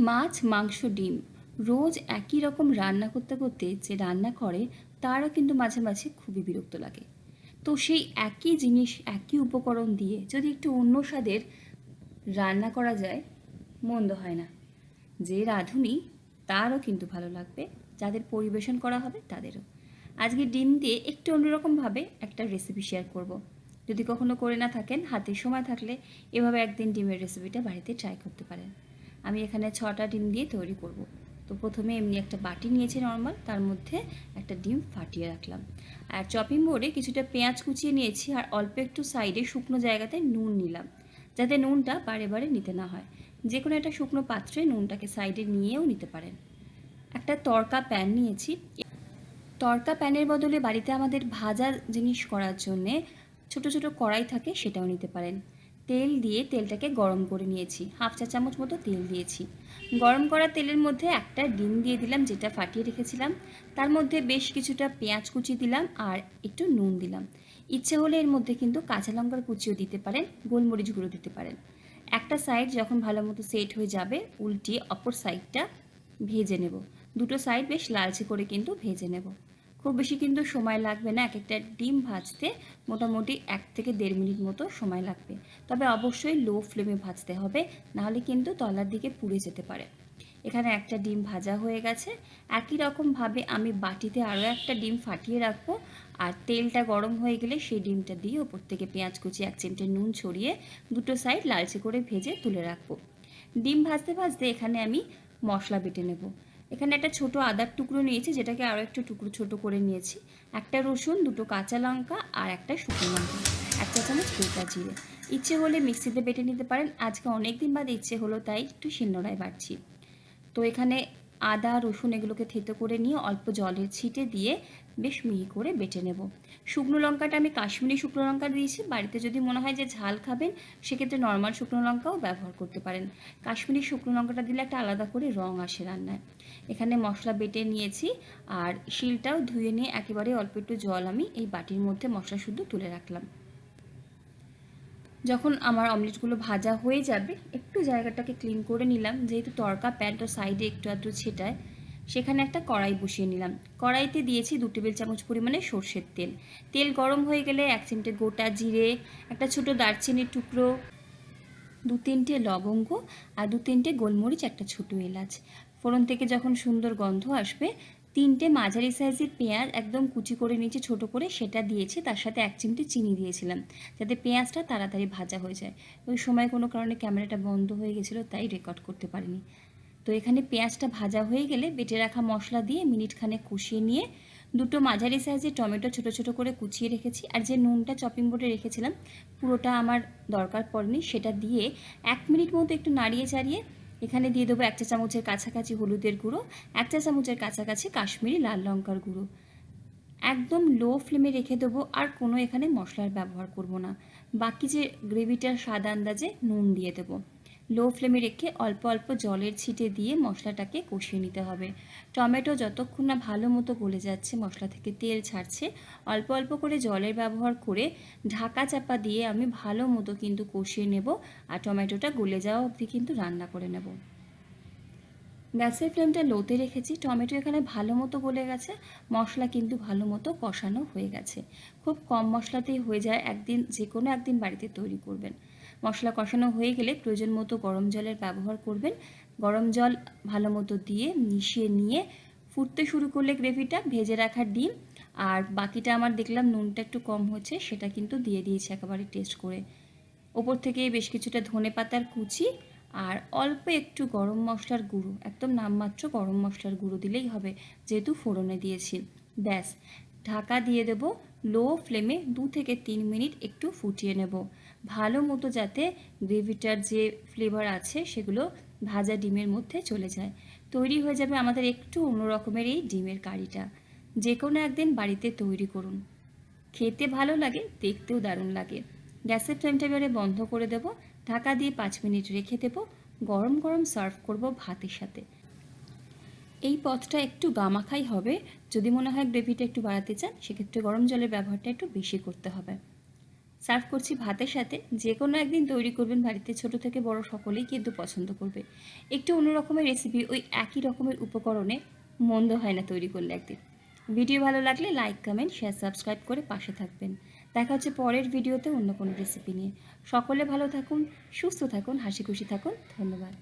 মাছ, মাংস, ডিম। রোজ একই রকম রান্না করতে করতে যে রান্না করে, তারও কিন্তু মাঝে মাঝে খুবই বিরক্ত লাগে। তো সেই একই জিনিস, একই উপকরণ দিয়ে যদি একটু অন্য স্বাদের রান্না করা যায়, মন্দ হয় না। যে রাঁধুনি, তারও কিন্তু ভালো লাগবে, যাদের পরিবেশন করা হবে, তাদেরও। আজকে ডিম দিয়ে একটু অন্যরকমভাবে একটা রেসিপি শেয়ার করব। যদি কখনো করে না থাকেন, হাতে সময় থাকলে এভাবে একদিন ডিমের রেসিপিটা বাড়িতে ট্রাই করতে পারেন। আমি এখানে ছটা ডিম দিয়ে তৈরি করব। তো প্রথমে এমনি একটা বাটি নিয়েছি নর্মাল তার মধ্যে একটা ডিম ফাটিয়ে রাখলাম। আর চপিং বোর্ডে কিছুটা পেঁয়াজ কুচিয়ে নিয়েছি আর অল্প একটু সাইডে শুকনো জায়গাতে নুন নিলাম, যাতে নুনটা বারে বারে নিতে না হয়। যে কোনো একটা শুকনো পাত্রে নুনটাকে সাইডে নিয়েও নিতে পারেন। একটা তরকা প্যান নিয়েছি। তরকা প্যানের বদলে বাড়িতে আমাদের ভাজা জিনিস করার জন্যে ছোট ছোট কড়াই থাকে, সেটাও নিতে পারেন। তেল দিয়ে তেলটাকে গরম করে নিয়েছি। হাফ চা চামচ মতো তেল দিয়েছি। গরম করা তেলের মধ্যে একটা ডিম দিয়ে দিলাম, যেটা ফাটিয়ে রেখেছিলাম। তার মধ্যে বেশ কিছুটা পেঁয়াজ কুচি দিলাম আর একটু নুন দিলাম। ইচ্ছে হলে এর মধ্যে কিন্তু কাঁচা লঙ্কার কুচিও দিতে পারেন, গোলমরিচ গুঁড়ো দিতে পারেন। একটা সাইড যখন ভালো মতো সেট হয়ে যাবে উল্টিয়ে অপর সাইডটা ভেজে নেব। দুটো সাইড বেশ লালচে করে কিন্তু ভেজে নেব। খুব বেশি কিন্তু সময় লাগবে না। এক একটা ডিম ভাজতে মোটামুটি এক থেকে দেড় মিনিট মতো সময় লাগবে। তবে অবশ্যই লো ফ্লেমে ভাজতে হবে, নাহলে কিন্তু তলার দিকে পুড়ে যেতে পারে। এখানে একটা ডিম ভাজা হয়ে গেছে। একই রকমভাবে আমি বাটিতে আরও একটা ডিম ফাটিয়ে রাখব। আর তেলটা গরম হয়ে গেলে সেই ডিমটা দিয়ে ওপর থেকে পেঁয়াজ কুচি, এক চিমটে নুন ছড়িয়ে দুটো সাইড লালচে করে ভেজে তুলে রাখব। ডিম ভাজতে ভাজতে এখানে আমি মশলা বেটে নেব। এখানে একটা ছোট আদার টুকরো নিয়েছি, যেটাকে আরও একটু টুকরো ছোট করে নিয়েছি। একটা রসুন, দুটো কাঁচা লঙ্কা আর একটা শুকনো লঙ্কা, এক চা চামচ গোটা জিরে। ইচ্ছে হলে মিক্সিতে বেটে নিতে পারেন। আজকে অনেক দিন বাদে ইচ্ছে হলো, তাই একটু শিলনোড়ায় বাড়ছি। তো এখানে আদা, রসুন এগুলোকে থেতো করে নিয়ে অল্প জলের ছিটে দিয়ে বেশ মিহি করে বেটে নেব। শুকনো লঙ্কাটা আমি কাশ্মীরি শুকনো লঙ্কা দিয়েছি। বাড়িতে যদি মনে হয় যে ঝাল খাবেন, সেক্ষেত্রে নর্মাল শুকনো লঙ্কাও ব্যবহার করতে পারেন। কাশ্মীরি শুকনো লঙ্কাটা দিলে একটা আলাদা করে রং আসে রান্নায়। এখানে মশলা বেটে নিয়েছি আর শিলটাও ধুয়ে নিয়ে একেবারে অল্প একটু জল আমি এই বাটির মধ্যে মশলা শুদ্ধ তুলে রাখলাম। যখন আমার অমলেটগুলো ভাজা হয়ে যাবে, একটু জায়গাটাকে ক্লিন করে নিলাম, যেহেতু তরকা প্যান্ট সাইডে একটু আধটু ছেটায়, সেখানে একটা কড়াই বসিয়ে নিলাম। কড়াইতে দিয়েছি দু টেবিল চামচ পরিমাণে সর্ষের তেল। তেল গরম হয়ে গেলে এক চিমটে গোটা জিরে, একটা ছোটো দারচিনির টুকরো, দু তিনটে লবঙ্গ আর দু তিনটে গোলমরিচ, একটা ছোটো এলাচ। ফোড়ন থেকে যখন সুন্দর গন্ধ আসবে, তিনটে মাঝারি সাইজের পেঁয়াজ একদম কুচি করে নিয়েছি ছোট করে সেটা দিয়েছি, তার সাথে এক চিমটি চিনি দিয়েছিলাম, যাতে পেঁয়াজটা তাড়াতাড়ি ভাজা হয়ে যায়। ওই সময় কোনো কারণে ক্যামেরাটা বন্ধ হয়ে গেছিল, তাই রেকর্ড করতে পারিনি। তো এখানে পেঁয়াজটা ভাজা হয়ে গেলে বেটে রাখা মশলা দিয়ে মিনিট খানে কষিয়ে নিয়ে দুটো মাঝারি সাইজের টমেটো ছোট ছোট করে কুচিয়ে রেখেছি, আর যে নুনটা চপিং বোর্ডে রেখেছিলাম, পুরোটা আমার দরকার পড়েনি, সেটা দিয়ে এক মিনিট মতো একটু নাড়িয়ে চাড়িয়ে এখানে দিয়ে দেবো এক চা চামচের কাছাকাছি হলুদের গুঁড়ো, এক চা চামচের কাছাকাছি কাশ্মীরি লাল লঙ্কার গুঁড়ো। একদম লো ফ্লেমে রেখে দেবো, আর কোনো এখানে মশলার ব্যবহার করব না। বাকি যে গ্রেভিটার স্বাদ আন্দাজে নুন দিয়ে দেবো। লো ফ্লেমে রেখে অল্প অল্প জলের ছিটে দিয়ে মশলাটাকে কষিয়ে নিতে হবে। টমেটো যতক্ষণ না ভালো মতো গলে যাচ্ছে, মশলা থেকে তেল ছাড়ছে, অল্প অল্প করে জলের ব্যবহার করে ঢাকা চাপা দিয়ে আমি ভালো মতো কিন্তু কষিয়ে নেব আর টমেটোটা গলে যাওয়া অবধি কিন্তু রান্না করে নেব। গ্যাসের ফ্লেমটা লোতে রেখেছি, টমেটো এখানে ভালো মতো গলে গেছে, মশলা কিন্তু ভালো মতো কষানো হয়ে গেছে। খুব কম মশলাতেই হয়ে যায়, একদিন যে কোনো একদিন বাড়িতে তৈরি করবেন। মশলা কষানো হয়ে গেলে প্রয়োজন মতো গরম জলের ব্যবহার করবেন। গরম জল ভালো মতো দিয়ে মিশিয়ে নিয়ে ফুটতে শুরু করলে গ্রেভিটা ভেজে রাখা ডিম, আর বাকিটা আমার দেখলাম নুনটা একটু কম হচ্ছে, সেটা কিন্তু দিয়ে দিয়েছি একেবারে টেস্ট করে। ওপর থেকে বেশ কিছুটা ধনে পাতার কুচি আর অল্প একটু গরম মশলার গুঁড়ো, একদম নামমাত্র গরম মশলার গুঁড়ো দিলেই হবে, যেহেতু ফোড়নে দিয়েছি। ব্যাস, ঢাকা দিয়ে দেব, লো ফ্লেমে দু থেকে তিন মিনিট একটু ফুটিয়ে নেব। ভালো মতো যাতে গ্রেভিটার যে ফ্লেভার আছে, সেগুলো ভাজা ডিমের মধ্যে চলে যায়। তৈরি হয়ে যাবে আমাদের একটু অন্য রকমের এই ডিমের কারিটা। যে কোনো একদিন বাড়িতে তৈরি করুন। খেতে ভালো লাগে, দেখতেও দারুণ লাগে। গ্যাসের টেম্পারেচারে বন্ধ করে দেব। ঢাকা দিয়ে পাঁচ মিনিট রেখে দেব। গরম গরম সার্ভ করব ভাতের সাথে। এই পথটা একটু গামাখাই হবে। যদি মনে হয় গ্রেভিটা একটু বাড়াতে চান, সেক্ষেত্রে গরম জলের ব্যবহারটা একটু বেশি করতে হবে। সার্ভ করছি ভাতের সাথে। যে কোনো একদিন তৈরি করবেন বাড়িতে ছোট থেকে বড় সকলেই কিন্তু পছন্দ করবে। একটু অন্যরকমের রেসিপি ওই একই রকমের উপকরণে মন্দ হয় না তৈরি করলে একদিন। ভিডিও ভালো লাগলে লাইক কমেন্ট শেয়ার সাবস্ক্রাইব করে পাশে থাকবেন। দেখা হচ্ছে পরের ভিডিওতে অন্য কোনো রেসিপি নিয়ে। সকলে ভালো থাকুন, সুস্থ থাকুন হাসি খুশি থাকুন, ধন্যবাদ।